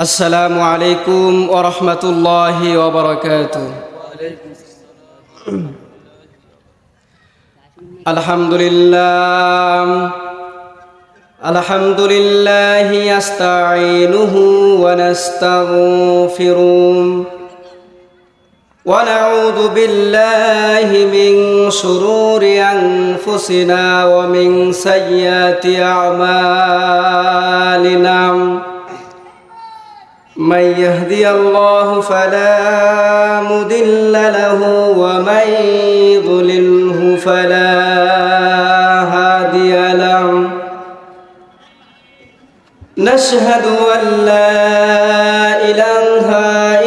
السلام عليكم ورحمة الله وبركاته. الحمد لله الحمد لله يستعينه ونستغفره ونعوذ بالله من شرور أنفسنا ومن سيئات أعمالنا. من يهدي الله فلا مضل له ومن يضلله فلا هادي له. نشهد أن لا إله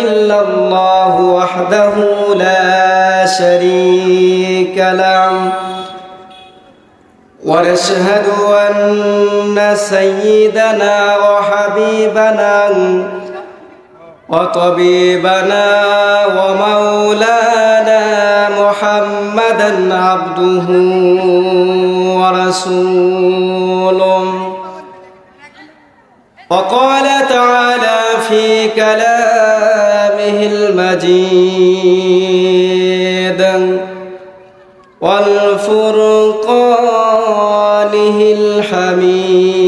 إلا الله وحده لا شريك له. ونشهد أن سيدنا وحبيبنا وطبيبنا ومولانا محمدا عبده ورسوله. وقال تعالى في كلامه المجيد والفرقانه الحميد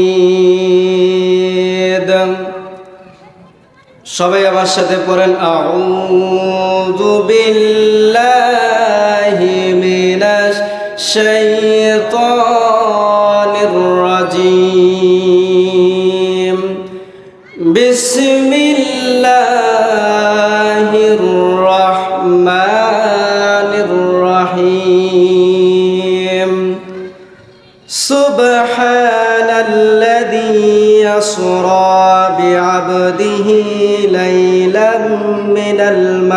সবাই আমার সাথে পড়েন আউযু বিল্লাহি মিনাশ শাইতানির রাজিম। বিসমিল্লাহির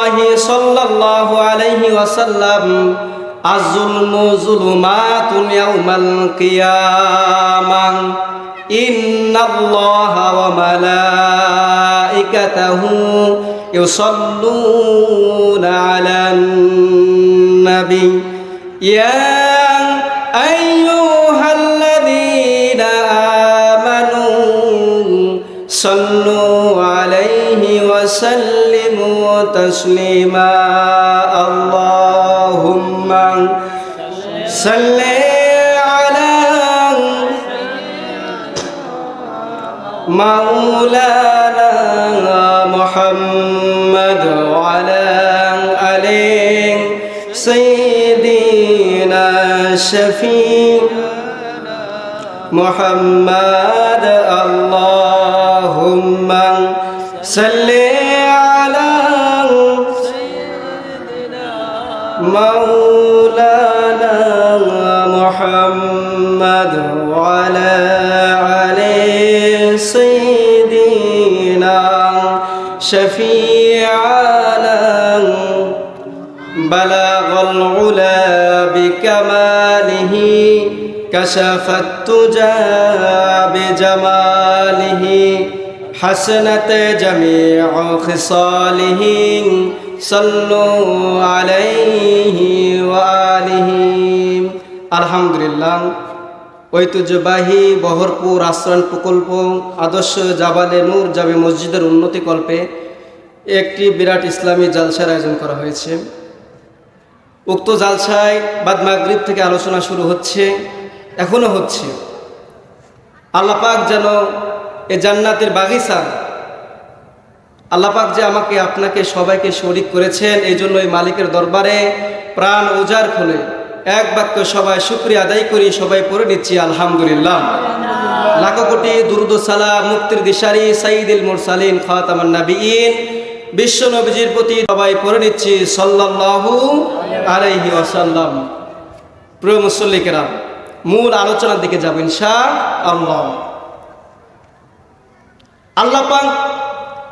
الله صلى الله عليه وسلم الظلم ظلمات يوم القيامة إن الله وملائكته يصلون على النبي يا أيها تسليما. اللهم صل على مولانا محمد وعلى آله سيدنا شفيع محمد. اللهم صل مولانا محمد وعلى آله سيدنا شفيعنا. بلغ العلا بكماله كشف التجى بجماله حسنت جميع خصاله. আলহামদুলিল্লাহ, ঐতিহ্যবাহী বহরপুর আশ্রয়ণ প্রকল্প আদর্শ জাবালে নূর জাবে মসজিদের উন্নতিকল্পে একটি বিরাট ইসলামী জালসার আয়োজন করা হয়েছে। উক্ত জালসায় বাদ মাগরীব থেকে আলোচনা শুরু হচ্ছে এখনও হচ্ছে। আল্লাপাক যেন এ জান্নাতের বাগিচা আল্লাপাক যে আমাকে, আপনাকে সবাইকে শরিক করেছেন, এই জন্য এই মালিকের দরবারে প্রাণ উজাড় খুলে এক বাক্য সবাই শুক্রিয়া আদায় করি, সবাই পড়ে নিচ্ছি, আলহামদুলিল্লাহ। লাখো কোটি দুরুদ সালাম, মুক্তির দিশারি সাইদুল মুরসালিন, খাতামান নাবিয়িন বিশ্ব নবীজির প্রতি সবাই পড়ে নিচ্ছি, সাল্লাল্লাহু আলাইহি ওয়াসাল্লাম। প্রিয় মুসল্লিকেরা, মূল আলোচনার দিকে যাব ইনশা আল্লাহ আল্লাহ পাক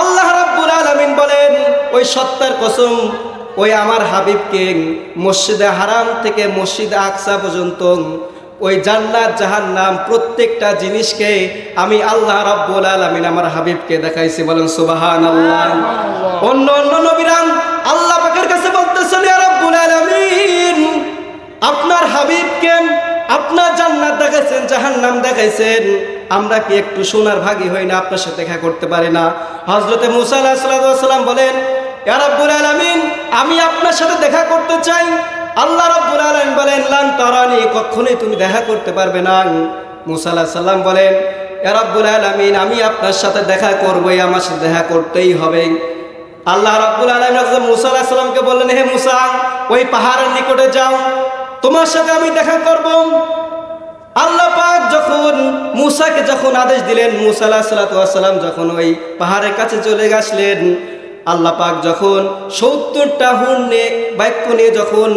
আল্লাহ রাব্বুল আলামিন বলেন ওই সত্তার কসম ওই আমার হাবিবকে মসজিদে হারাম থেকে মসজিদে আকসা পর্যন্ত ওই জান্নাত জাহান নাম প্রত্যেকটা জিনিসকে আমি আল্লাহ রাব্বুল আলামিন আমার হাবিবকে দেখাইছি। বলেন সুবহানাল্লাহ। অন্য অন্য নবীরাম আল্লাহ পাকের কাছে বলতেছেন ইয়া রাব্বুল আলামিন আপনার হাবিবকে আপনার জান্নাত দেখাইছেন জাহান্নাম দেখাইছেন। আমরা কি একটু সোনার ভাগী হই না? আপনার সাথে দেখা করতে পারি না। হজরতে মুসা আলাহিসাল্লাম বলেন, ইয়া রাব্বুল আলামিন, আমি আপনার সাথে দেখা করতে চাই। আল্লাহ রাব্বুল আলামিন বলেন, লান তারানি, কখনোই তুমি দেখা করতে পারবে না। মুসা সাল্লাম বলেন, ইয়া রাব্বুল আলামিন, আমি আপনার সাথে দেখা করবই, আমার সাথে দেখা করতেই হবে। আল্লাহ রাব্বুল আলামিন মুসা বললেন, হে মুসা, ওই পাহাড়ের নিকটে যাও। তোমার সাথে আমি দেখা করব। আল্লাহ পাক মুসাকে যখন আদেশ দিলেন মুসা আলাহিসাল্লাম যখন ওই পাহাড়ের কাছে চলে গেছিলেন আল্লাহ পাক যখন সত্তরটা হুন নিয়ে বাক্য নিয়ে যখন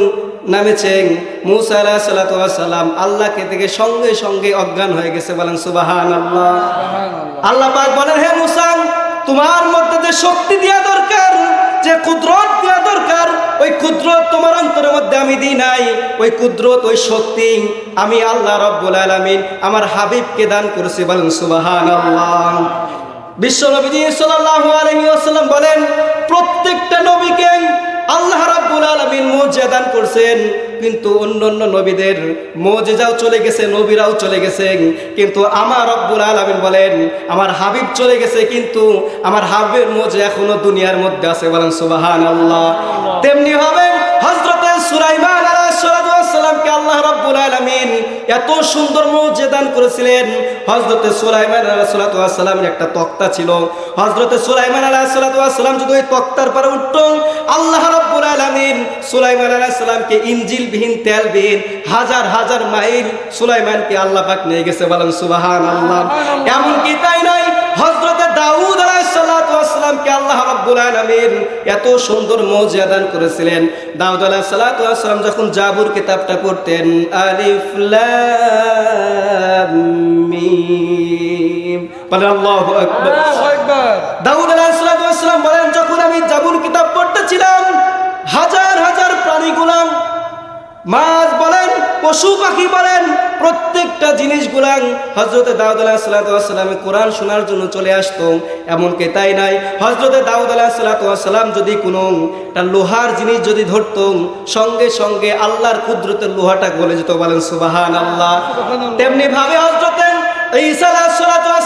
নামেছেন মুসা আলাহ সাল্লাম আল্লাহকে থেকে সঙ্গে সঙ্গে অজ্ঞান হয়ে গেছে বলেন সুবাহান আল্লাহ আল্লাহ পাক বলেন হে মুসা তোমার মধ্যে যে শক্তি দেওয়া দরকার যে কুদরত দেওয়া দরকার, ওই কুদরত তোমার অন্তরের মধ্যে আমি দিই নাই। ওই কুদরত, ওই শক্তি আমি আল্লাহ রব্বুল আলমিন আমার হাবিবকে দান করেছি বলেন সুবাহান আল্লাহ বিশ্ব নবীজি সাল্লাল্লাহু আলহিম বলেন, প্রত্যেকটা নবীকে আল্লাহ রাব্বুল আলামিন মুজিজা দান করছেন, কিন্তু অন্যান্য অন্য নবীদের মুজিজাও চলে গেছে, নবীরাও চলে গেছে। কিন্তু আমার রব্বুল আলামিন বলেন, আমার হাবিব চলে গেছে, কিন্তু আমার হাবিবের মুজিজা এখনও দুনিয়ার মধ্যে আছে। বলেন সুবহানাল্লাহ। তেমনি হবে হযরতে সুলাইমান আলাইহিস আল্লাহ রাব্বুল আলামিন এত সুন্দর মুজিজা দান করেছিলেন। হযরতে সুলাইমান আলাইহিস সালামের একটা তক্তা ছিল। হযরতে সুলাইমান আলাইহিস সালাম যদি ওই তক্তার পরে উঠত আল্লাহ রাব্বুল আলামিন সুলাইমান আলাইহিস সালামকে ইনজিল বিহীন হাজার হাজার মাইল সুলাইমানকে আল্লাহ পাক নিয়ে গেছে বলেন সুবহানাল্লাহ। এমন কি তাই নয় হযরতে দাউদ সালামকে আল্লাহ রাব্বুল আলামিন এত সুন্দর মুজিজা দান করেছিলেন। দাউদ আলাইহিস সালাম যখন জাবুর কিতাবটা পড়তেন আলিফ লাম মিম। বলেন আল্লাহু আকবার। দাউদ আলাইহিসসালাম বলেন যখন আমি জাবুর কিতাব পড়তেছিলাম হাজার হাজার প্রাণী গুলাম মাছ বলেন পশু পাখি বলেন প্রত্যেকটা জিনিস গুলাং হজরত দাউদ আলাহিসাল্লামে কোরআন শোনার জন্য চলে আসতো, এমনকি তাই নাই। হজরত দাউদ আলাহ আলাহিসাল্লাম যদি কোনো তার লোহার জিনিস যদি ধরত, সঙ্গে সঙ্গে আল্লাহর কুদরতের লোহাটা গলে যেত বলেন সুবাহান আল্লাহ তেমনি ভাবে হজরতে ঈসা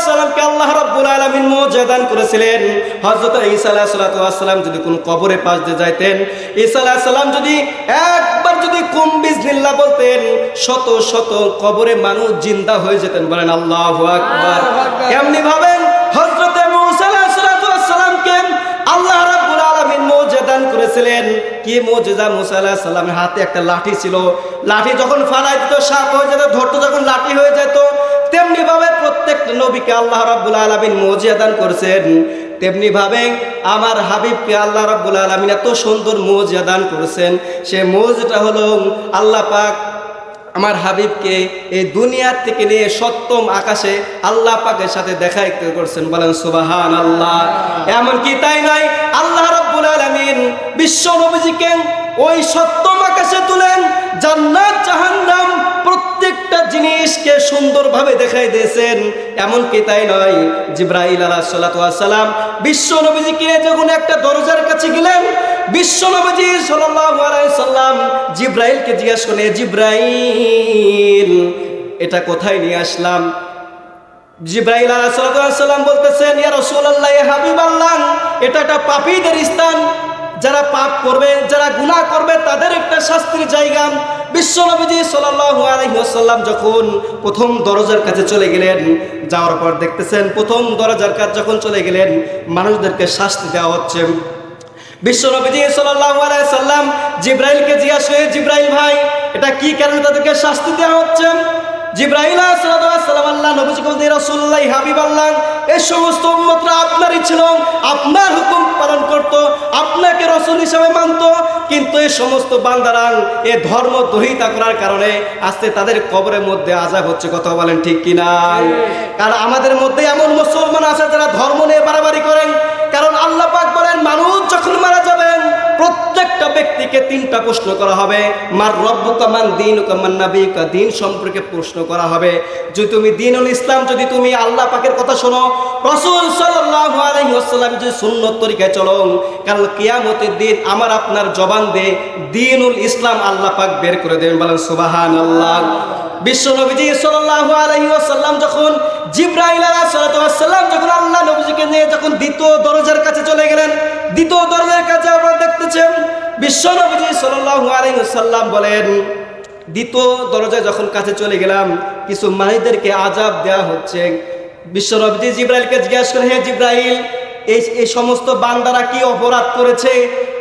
আলাহিসাল্লামকে আল্লাহ রাব্বুল আলামিন মুজিজা দান করেছিলেন। হযরত ঈসা আলাহিসাল্লাম যদি কোন কবরে পাশ দিয়ে যাইতেন ঈসা আলাহিসাল্লাম যদি একবার যদি কুম বিজনিল্লাহ বলতেন শত শত কবরে মানুষ জিন্দা হয়ে যেতেন। বলেন আল্লাহু আকবার। এমনি ভাবেন হযরতে মূসা আলাহিসাল্লামকে আল্লাহ রাব্বুল আলামিন মুজিজা দান করেছিলেন। কি মুজিজা মুসা আলাইহিস সালামের হাতে একটা লাঠি ছিল। লাঠি যখন ফালাই দিত সাপ হয়ে যেত ধরতো যখন লাঠি হয়ে যেত তেমনি ভাবে প্রত্যেকটা নবীকে আল্লাহ রাব্বুল আলামিন মুজিজা দান করেছেন। তেমনি ভাবে আমার হাবিবকে আল্লাহ রাব্বুল আলামিন এত সুন্দর মুজিজা দান করেছেন। সে মুজিজাটা হলো আল্লাহ পাক আমার হাবিবকে এই দুনিয়ার থেকে নিয়ে সপ্তম আকাশে আল্লাহ পাকের সাথে দেখা করছেন। বলেন সুবাহান আল্লাহ এমন কি তাই নয়, আল্লাহ রাব্বুল আলামিন বিশ্ব নবীজিকে ওই সপ্তম আকাশে তুলেন, জান্নাত প্রত্যেকটা জিনিসকে সুন্দরভাবে দেখাই দিয়েছেন। এমন কি তাই নয়, জিব্রাইল আলাহ সালাম বিশ্ব নবীজিকে যখন একটা দরজার কাছে গেলেন, বিশ্ব নবীজি সাল্লাম জিব্রাইলকে জিজ্ঞাসা করলেন জিব্রাইল, এটা কোথায় নিয়ে আসলাম? জিব্রাইল আলাইহিস সালাম বলতেছেন রাসূলুল্লাহ ইয়া হাবিবাল্লাহ, এটা একটা পাপীদের স্থান। যারা পাপ করবে, যারা গুনাহ করবে, তাদের একটা শাস্তির জায়গা। বিশ্বনবীজি সাল্লাল্লাহু আলাইহি ওয়াসাল্লাম যখন প্রথম দরজার কাছে চলে গেলেন, যাওয়ার পর দেখতেছেন প্রথম দরজার কাছে যখন চলে গেলেন, মানুষদেরকে শাস্তি দেওয়া হচ্ছে। বিশ্বনবীজি সাল্লাল্লাহু আলাইহি সাল্লাম জিব্রাইলকে জিজ্ঞাসা হয়ে জিব্রাইল ভাই, এটা কি কারণে তাদেরকে শাস্তি দেওয়া হচ্ছে? জিব্রাইল সালাম আল্লাহ নবীজি বলতে রাসূলুল্লাহ হাবিব আল্লাহ এই সমস্ত উম্মতরা আপনারই ছিল আপনার হুকুম পালন করত আপনাকে রসুল হিসেবে মানত কিন্তু এই সমস্ত বান্দারাং এ ধর্ম দহিতা করার কারণে আজকে তাদের কবরের মধ্যে আজাব হচ্ছে কথা বলেন ঠিক কিনা? কারণ আমাদের মধ্যে এমন মুসলমান আছে যারা ধর্ম নিয়ে বাড়াবাড়ি করেন কারণ আল্লাহ পাক বলেন, মানুষ যখন মারা যাবেন, প্রত্যেকটা ব্যক্তিকে তিনটা প্রশ্ন করা হবে। মার রব্বু কামান দিন কামান নাবিকা দিন সম্পর্কে প্রশ্ন করা হবে। যদি তুমি দিনুল ইসলাম, যদি তুমি আল্লাহ পাকের কথা শোনো, রসুল সাল্লাল্লাহু আলাইহি ওয়াসাল্লাম যদি সুন্নত তরিকায় চলো কারণ কিয়ামতের দিন আমার আপনার জবান দে দিনুল ইসলাম আল্লাহ পাক বের করে দেবেন। বলেন, সুবহানাল্লাহ। বিশ্ব নবীজি সাল্লাল্লাহু আলাইহি ওয়াসাল্লাম যখন যখন দ্বিতীয় দরজার কাছে বলেন, দ্বিতীয় আজাব দেওয়া হচ্ছে। বিশ্ব নবীজি জিজ্ঞাসা করে হে জিব্রাইল, এই এই সমস্ত বান্দারা কি অপরাধ করেছে?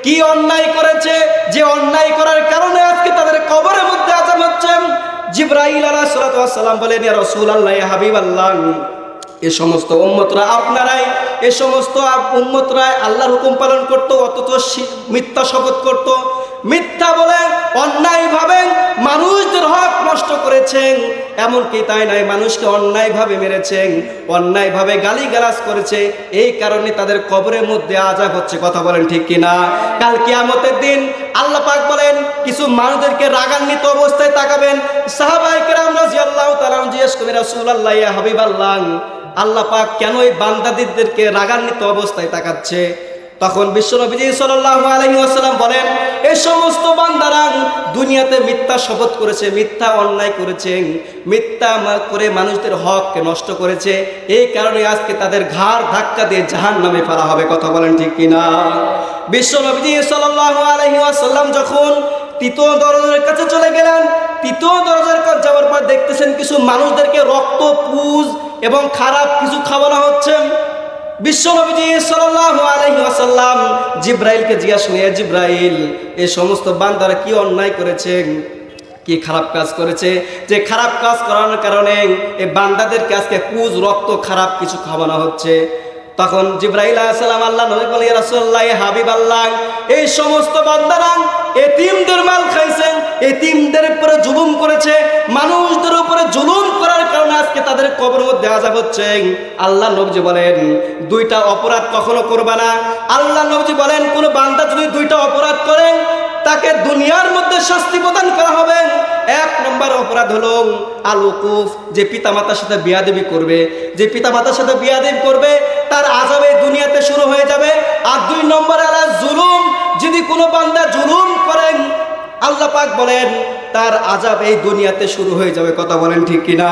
কি অন্যায় করেছে? যে অন্যায় করার কারণে আজকে তাদের কবরের মধ্যে আজাব হচ্ছে? জিব্রাইল আলাইহিস সালাম বলেন, ইয়া আল্লাহ হাবিব আল্লাহ এ সমস্ত উম্মতরা, আপনারাই, এ সমস্ত উম্মতরা আল্লাহর হুকুম পালন করত, অথচ মিথ্যা শপথ করত। মিথ্যা বলে, অন্যায়ভাবে মানুষদের হক নষ্ট করেছেন। এমনকি তাই নাই মানুষকে অন্যায়ভাবে মেরেছেন, অন্যায়ভাবে গালিগালাজ করেছে। এই কারণে তাদের কবরের মধ্যে আজাব হচ্ছে, কথা বলেন ঠিক কিনা? কাল কিয়ামতের দিন আল্লাহ পাক বলেন, কিছু মানুষদেরকে রাগান্বিত অবস্থায় তাকাবেন। সাহাবাইকের আমরা জিয়াল্লাহ তালাম জিজ্ঞেস করি রাসূলুল্লাহ, ইয়া হাবিবাল্লাহ, আল্লাহ পাক কেন এই বান্দাদিদেরকে রাগান্বিত অবস্থায় তাকাচ্ছে? তখন বিশ্বনবীজি সাল্লাল্লাহু আলাইহি ওয়াসাল্লাম বলেন এই সমস্ত বান্দারা দুনিয়াতে মিথ্যা শপথ করেছে, মিথ্যা অন্যায় করেছে, মিথ্যা করে মানুষদের হককে নষ্ট করেছে। এই কারণে আজকে তাদের ঘাড় ধাক্কা দিয়ে জাহান নামে ফেলা হবে। কথা বলেন ঠিক কিনা? বিশ্বনবীজি সাল্লাল্লাহু আলাইহি ওয়াসাল্লাম যখন তৃতীয় দরজার কাছে চলে গেলেন, তৃতীয় দরজার কাছে যাওয়ার পর দেখতেছেন কিছু মানুষদেরকে রক্ত, পুজ এবং খারাপ কিছু খাওয়ানো হচ্ছে। বিশ্বনবীজি সাল্লাল্লাহু আলাইহি ওয়াসাল্লাম জিব্রাইলকে জিজ্ঞাসা করে জিব্রাইল এই সমস্ত বান্দারা কি অন্যায় করেছেন কি খারাপ কাজ করেছে? যে খারাপ কাজ করার কারণে এই বান্দাদেরকে আজকে কুজ, রক্ত, খারাপ কিছু খাওয়ানো হচ্ছে। তখন জিব্রাইল আলাইহিসসালাম আল্লাহ নবী বলে রাসূলুল্লাহ হাবিব আল্লাহ, এই সমস্ত বান্দারা এতিমদের মাল খাইছেন, এতিমদের উপরে জুলুম করেছে, মানুষদের উপরে জুলুম করার কারণে আজকে তাদের কবর মধ্যে আজাব হচ্ছে। আল্লাহ নবজি বলেন, দুইটা অপরাধ কখনো করবা না। আল্লাহ নবজি বলেন, কোন বান্দা যদি দুইটা অপরাধ করেন তাকে দুনিয়ার মধ্যে শাস্তি প্রদান করা হবে। এক নম্বর অপরাধ হলো আল উকুফ যে পিতামাতার সাথে বিয়াদেবি করবে, যে পিতামাতার সাথে বিয়াদেবি করবে তার আজাবে দুনিয়াতে শুরু হয়ে যাবে। আর দুই নম্বর আলা জুলুম, যদি কোনো বান্দা জুলুম করেন আল্লাহ পাক বলেন, তার আজাব এই দুনিয়াতে শুরু হয়ে যাবে। কথা বলেন ঠিক কিনা?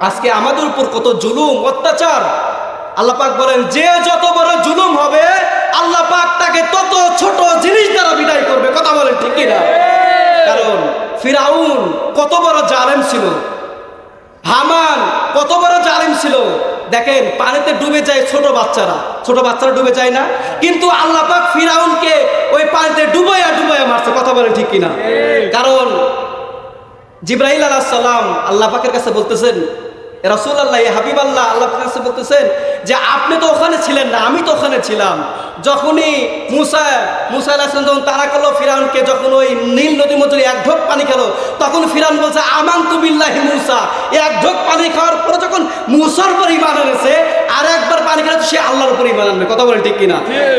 আজকে আমাদের উপর কত জুলুম, অত্যাচার। আল্লাহ পাক বলেন, যে যত বড় জুলুম হবে, আল্লাহ পাক তাকে তত ছোট জিনিস দ্বারা বিদায় করবে। কথা বলেন ঠিক কিনা? কারণ ফিরাউন কত বড় জালেম ছিল। হামান কত বড় জালিম ছিল। দেখেন পানিতে ডুবে যায় ছোট বাচ্চারা। ছোট বাচ্চারা ডুবে যায় না। কিন্তু আল্লাহ পাক ফিরাউনকে ওই পানিতে ডুবাইয়া ডুবাইয়া মারছে। কথা বলে ঠিক কিনা? কারণ জিব্রাহিল আলাহ সালাম আল্লাহ পাকের কাছে বলতেছেন রসুল আল্লাহ হাবিব আল্লাহ আল্লাহ কাছে বলতেছেন যে আপনি তো ওখানে ছিলেন না, আমি তো ওখানে ছিলাম। যখনই মুসা মুসা আলাহাম যখন তারা করল ফিরানকে যখন ওই নীল নদীর মধ্যে এক ঢোক পানি খেলো, তখন ফিরান বলছে আমান তুবিল্লাহি মুসা। এক ঢোক পানি খাওয়ার পরে যখন মুসার পর ইমান এনেছে পানি খেলে সে আল্লাহর উপর ইমান আনবে? কথা বলেন ঠিক কিনা?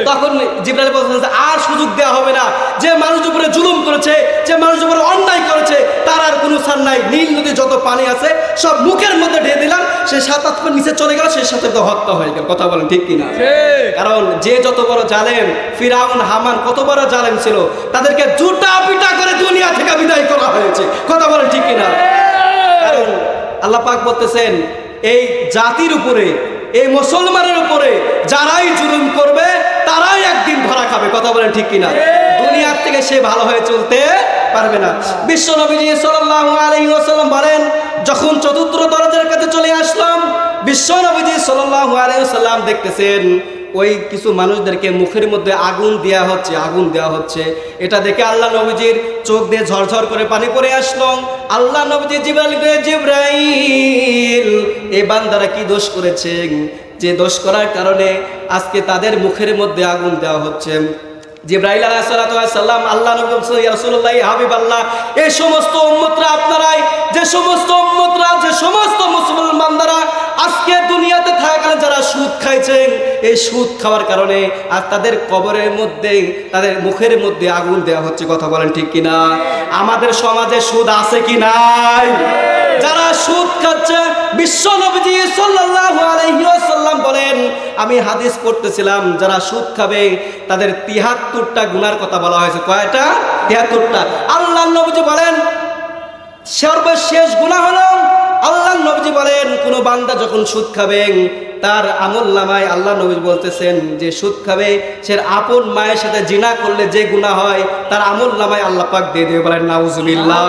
তখন জিব্রাইল বলছেন যে আর সুযোগ দেওয়া হবে না। যে মানুষের উপরে জুলুম করেছে যে মানুষের উপরে অন্যায় করেছে তার আর কোনো সার নাই। নীল নদী যত পানি আছে সব মুখের মধ্যে ঢেলে দিলাম। সে সাত আট নিচে চলে গেল সে সাথে তো হত্যা হয়ে গেল। কথা বলেন ঠিক কিনা? কারণ যে যত বড় জালেম ফিরাউন হামান কত বড় জালেম ছিল তাদেরকে জুটা পিটা করে দুনিয়া থেকে বিদায় করা হয়েছে। কথা বলেন ঠিক কিনা? কারণ আল্লাহ পাক বলতেছেন এই জাতির উপরে এই মুসলমানের উপরে যারাই জুলুম করবে, তারাই একদিন ধরা খাবে। কথা বলেন ঠিক কিনা? দুনিয়ার থেকে সে ভালো হয়ে চলতে পারবে না। বিশ্ব নবীজি সাল্লাম বলেন, যখন চতুর্থ দরজার কাছে চলে আসলাম, বিশ্ব নবীজি সাল্লাম দেখতেছেন ওই কিছু মানুষদেরকে মুখের মধ্যে আগুন দেওয়া হচ্ছে, আগুন দেওয়া হচ্ছে। এটা দেখে আল্লাহ নবীজির চোখ দিয়ে ঝরঝর করে পানি পড়ে আসলো। আল্লাহ নবীজি জিব্রাইল জিব্রাইল, এ বান্দারা কি দোষ করেছে যে দোষ করার কারণে আজকে তাদের মুখের মধ্যে আগুন দেওয়া হচ্ছে। জিব্রাইল আলাইসাল্লাম আল্লাহ নবী রাসূলুল্লাহ হাবিব আল্লাহ এই সমস্ত উম্মতরা আপনারাই, যে সমস্ত উম্মতরা, যে সমস্ত মুসলমান দ্বারা আজকে দুনিয়াতে থাকাকালীন যারা সুদ খাইছেন, এই সুদ খাওয়ার কারণে আর তাদের কবরের মধ্যে, তাদের মুখের মধ্যে আগুন দেওয়া হচ্ছে, কথা বলেন ঠিক কিনা? আমাদের সমাজে সুদ আছে কি নাই? যারা সুদ খাচ্ছে, বিশ্ব নবীজি সাল্লাল্লাহু আলাইহি ওয়াসাল্লাম বলেন, আমি হাদিস পড়তেছিলাম, যারা সুদ খাবে, তাদের তিহাত্তরটা গুনার কথা বলা হয়েছে। কয়টা? তিহাত্তরটা। আল্লাহ নবীজি বলেন, সর্বশেষ গুনাহ হলো আল্লাহ নবীজি বলেন, কোনো বান্দা যখন সুদ খাবেন তার আমল নামায় আল্লাহ নবী বলতেছেন যে সুদ খাবে, সে আপন মায়ের সাথে জিনা করলে যে গুণা হয়, তার আমল নামায় আল্লাহ পাক দিয়ে দিয়ে বলেন, নাউজুবিল্লাহ।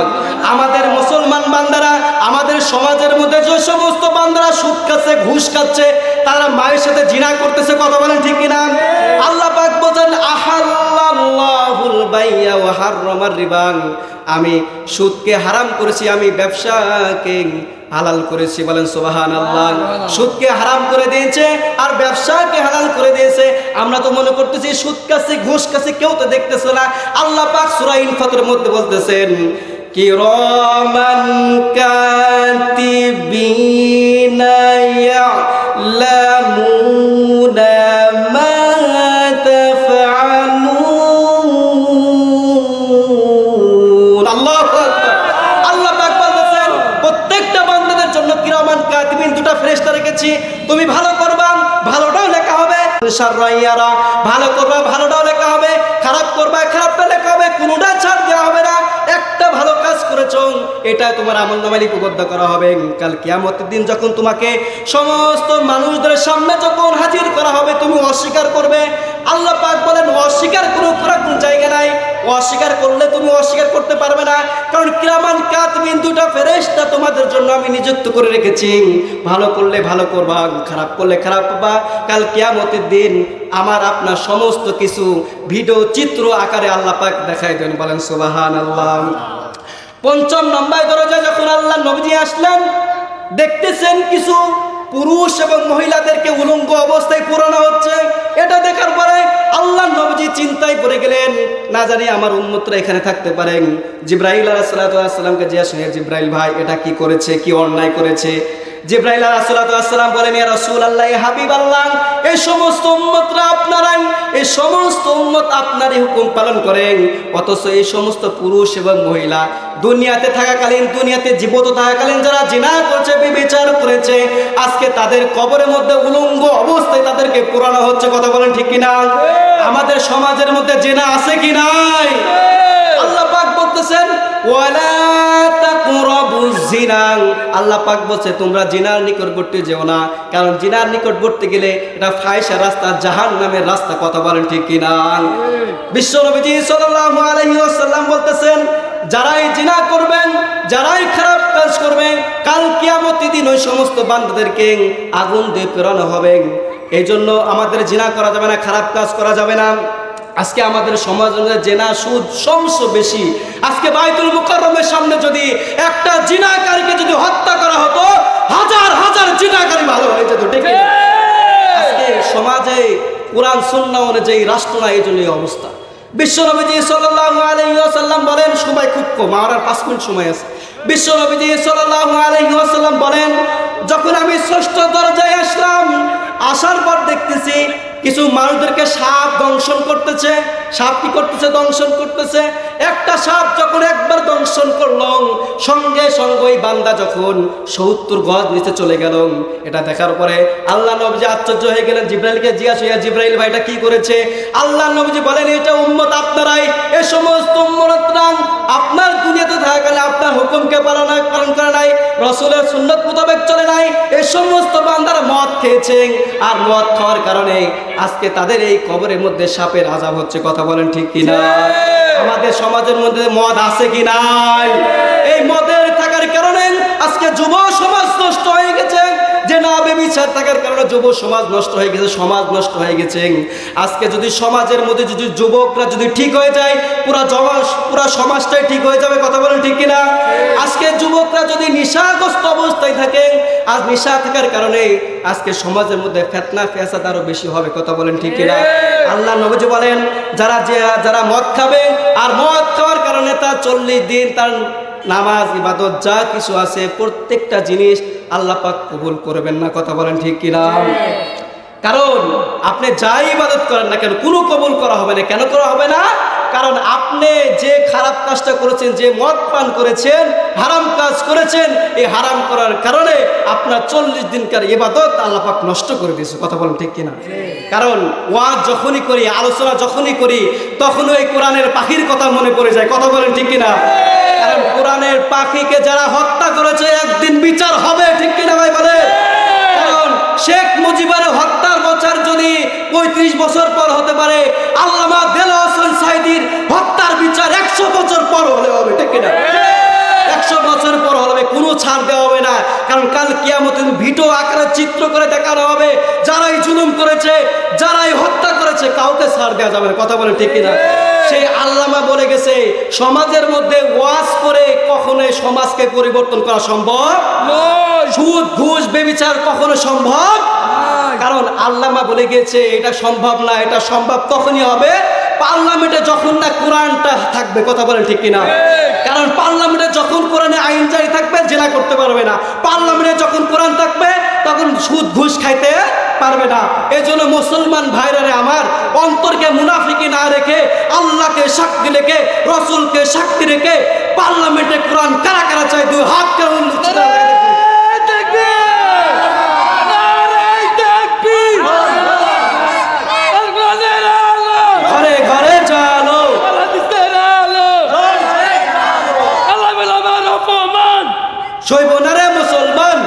আমাদের মুসলমান বান্দারা, আমাদের সমাজের মধ্যে যে সমস্ত বান্দারা সুদ খাচ্ছে, ঘুষ খাচ্ছে, তারা মায়ের সাথে জিনা করতেছে, কথা বলেন ঠিক কিনা? আল্লাহ পাক বলছেন রিবান। আমি সুদকে হারাম করেছি, আমি ব্যবসাকে হালাল করেছি বলেন সোবাহান আল্লাহ সুদকে হারাম করে দিয়েছে আর ব্যবসাকে হালাল করে দিয়েছে। আমরা তো মনে করতেছি সুদ কাছে, ঘুষ কাছে কেউ তো দেখতেছে না। আল্লাহ পাক সুরা ইনফাতের মধ্যে বলতেছেন, কিরামান কাতিবিনা তুমি ভালো করবা, ভালোটাও লেখা হবে। ভালো করবা, ভালোটাও লেখা হবে। খারাপ করবা, খারাপটা লেখা হবে। কোনোটা ছাড় দেওয়া হবে না। একটা ভালো কাজ করেছ, এটা তোমার আমল নামালি উপবদ্ধ করা হবে। কাল কিয়ামতের দিন যখন তোমাকে সমস্ত মানুষদের সামনে যখন হাজির করা হবে, তুমি অস্বীকার করবে আল্লাহ পাক বলেন, অস্বীকার কোনো করার কোনো জায়গা নাই। অস্বীকার করলে তুমি অস্বীকার করতে পারবে না। কারণ কিরামান কাতবিন দুটা ফেরেশতা তোমাদের জন্য আমি নিযুক্ত করে রেখেছি। ভালো করলে ভালো করবা, খারাপ করলে খারাপ পাবা। কাল কিয়ামতের দিন আমার আপনার সমস্ত কিছু ভিডিও চিত্র আকারে আল্লাহ পাক দেখাই দেন। বলেন সুবাহান আল্লাহ পঞ্চম নম্বর দরজা যখন আল্লাহ নবীজি আসলেন, দেখতেছেন কিছু পুরুষ এবং মহিলাদেরকে উলঙ্গ অবস্থায় পুরানো না জানি আমার উন্মতরা এখানে থাকতে পারেন। জিব্রাহিল আলাহ সাল্লাহ সাল্লামকে জিয়া শুনে জিব্রাইল ভাই, এটা কি করেছে? কি অন্যায় করেছে? জিব্রাইল আলাহাম বলেন ইয়া রাসূল আল্লাহ হাবিব আল্লাহ এই সমস্ত উম্মতরা আপনারাই এই সমস্ত উম্মত আপনারই হুকুম পালন করেন। অথচ এই সমস্ত পুরুষ এবং মহিলা দুনিয়াতে থাকাকালীন দুনিয়াতে জীবত থাকাকালীন যারা জিনা করছে বিবেচার করেছে আজকে তাদের কবরের মধ্যে উলঙ্গ অবস্থায় তাদেরকে পুরানো হচ্ছে কথা বলেন ঠিক কিনা? আমাদের সমাজের মধ্যে জেনা আছে কি নাই? আল্লাহ পাক বলছে, তোমরা জিনার নিকটবর্তী যেও না, কারণ জিনার নিকটবর্তী গেলে এটা রাস্তা, জাহান্নামের রাস্তা, কথা বলেন ঠিক কিনা? বলতেছেন, যারাই জিনা করবেন, যারাই খারাপ কাজ করবেন কাল কিয়ামতের দিন ওই সমস্ত বান্দাদেরকে আগুন দিয়ে প্রেরণা হবে। এই জন্য আমাদের জিনা করা যাবে না, খারাপ কাজ করা যাবে না। আজকে আমাদের সমাজ জেনা সুদ সমস্ত বেশি। আজকে বাইতুল মুকাররমের সামনে যদি একটা জিনাকারীকে যদি হত্যা করা হতো হাজার হাজার জিনাকারী ভালো হয়ে যেত ঠিক আজকে সমাজে কোরআন সুন্নাহ অনুযায়ী রাষ্ট্র না এই জন্য অবস্থা। বিশ্বনবীজি সাল্লাল্লাহু আলাইহি ওয়াসাল্লাম বলেন সময় খুব কম আমার আর পাঁচ মিনিট সময় আছে। বিশ্বনবীজি সাল্লাল্লাহু আলাইহি ওয়াসাল্লাম বলেন যখন আমি ষষ্ঠ দরজায় আসলাম আসার পর দেখতেছি কিছু মানুষদেরকে সাপ দংশন করতেছে। সাপ কি করতেছে? দংশন করতেছে। একটা সাপ যখন একবার দংশন করল, সঙ্গে সঙ্গে ওই বান্দা যখন সত্তর গজ নিচে চলে গেল, এটা দেখার পরে আল্লাহ নবজি আশ্চর্য হয়ে গেলেন, জিব্রাইলকে জিজ্ঞাসা হইয়া, জিব্রাইল ভাইটা কি করেছে? আল্লাহ নবজি বলেন, এটা উম্মত আপনারাই। এ সমস্ত উম্মতরা আপনার দুনিয়াতে থাকাকালে আপনার হুকুমকে পালন পালন করে নাই, রসুলের সুন্নত মোতাবেক চলে নাই। এ সমস্ত বান্দারা মদ খেয়েছেন। আর মদ খাওয়ার কারণে আজকে তাদের এই কবরের মধ্যে সাপের আজাব হচ্ছে কথা বলেন ঠিক কিনা? আমাদের সমাজের মধ্যে মদ আছে কি নাই? এই মদের থাকার কারণে আজকে যুব সমাজ বেবিচার থাকার কারণে যুব সমাজ নষ্ট হয়ে গেছে সমাজ নষ্ট হয়ে গেছে। আজকে যদি সমাজের মধ্যে যদি যুবকরা যদি ঠিক হয়ে যায় পুরা জমা পুরা সমাজটাই ঠিক হয়ে যাবে কথা বলেন ঠিক কিনা? আজকে যুবকরা যদি নিশাগ্রস্ত অবস্থায় থাকে আজ নিশা থাকার কারণে আজকে সমাজের মধ্যে ফেতনা ফেসাদ আরও বেশি হবে কথা বলেন ঠিক কিনা? আল্লাহ নবজি বলেন যারা যে যারা মদ খাবে আর মদ খাওয়ার কারণে তার চল্লিশ দিন তার নামাজ, ইবাদত, যা কিছু আছে, প্রত্যেকটা জিনিস আল্লাহ পাক কবুল করবেন না। কথা বলেন ঠিক কিনা? কারণ আপনি যাই ইবাদত করেন না কেন, কোনো কবুল করা হবে না। কেন করা হবে না? কারণ আপনি যে খারাপ কাজটা করেছেন, যে মদ পান করেছেন, হারাম কাজ করেছেন, এই হারাম করার কারণে আপনার চল্লিশ দিনকার ইবাদত আল্লাহ পাক নষ্ট করে দিয়েছে। কথা বলেন ঠিক কিনা? কারণ ওয়াজ যখনই করি, আলোচনা যখনই করি তখন ওই কোরআনের পাখির কথা মনে পড়ে যায়। কথা বলেন ঠিক কিনা? কোরআনের পাখিকে যারা হত্যা করেছে একদিন বিচার হবে ঠিক কিনা ভাই বলে কারণ শেখ মুজিবের হত্যার বছর যদি পঁয়ত্রিশ বছর পর হতে পারে আল্লামা দেল হোসেন সাইদির হত্যার বিচার একশো বছর পর হলে হবে ঠিক কিনা? একশো বছর পর হবে কোনো ছাড় দেওয়া হবে না। কারণ কাল কিয়ামত ভিডিও আকারে চিত্র করে দেখানো হবে যারাই জুলুম করেছে যারাই হত্যা করেছে কাউকে ছাড় দেওয়া যাবে না কথা বলে ঠিক কিনা? সেই আল্লামা বলে গেছে সমাজের মধ্যে ওয়াজ করে কখনোই সমাজকে পরিবর্তন করা সম্ভব সুদ ঘুষ বেবিচার কখনো সম্ভব কারণ আল্লামা বলে গেছে এটা সম্ভব না এটা সম্ভব তখনই হবে পার্লামেন্টে যখন না কোরআনটা থাকবে কথা বলেন ঠিক কিনা? কারণ পার্লামেন্টে যখন কোরআনে আইন জারি থাকবে জেলা করতে পারবে না। পার্লামেন্টে যখন কোরআন থাকবে তখন সুদ ঘুষ খাইতে পারবে না। এই জন্য মুসলমান ভাইরারে আমার অন্তরকে মুনাফিকি না রেখে, আল্লাহকে সাক্ষী রেখে, রসুলকে সাক্ষী রেখে, পার্লামেন্টে কোরআন কারা কারা চাই দুই হাত কেমন ঘরে ঘরে জানো শৈব না রে মুসলমান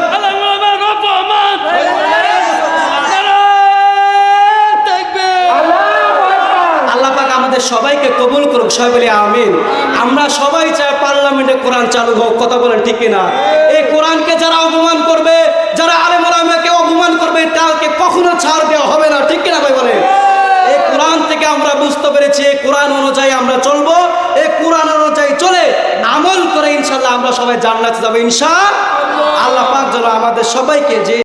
আল্লাহ পাক আমাদের সবাইকে কবুল করুক সবাই বলি আমিন। আমরা সবাই চাই পার্লামেন্টে কোরআন চালু হোক, কথা বলেন ঠিক না এই কোরআনকে যারা অপমান করবে, যারা আলেম ওলামাকে অপমান করবে, তাকে কখনো ছাড় দেওয়া হবে না, ঠিক কিনা ভাই বলে এই কোরআন থেকে আমরা বুঝতে পেরেছি, এই কোরআন অনুযায়ী আমরা চলবো, এই কোরআন অনুযায়ী চলে আমল করে ইনশাল্লাহ আমরা সবাই জান্নাতে যাব ইনশা আল্লাহ পাক যেন আমাদের সবাইকে যে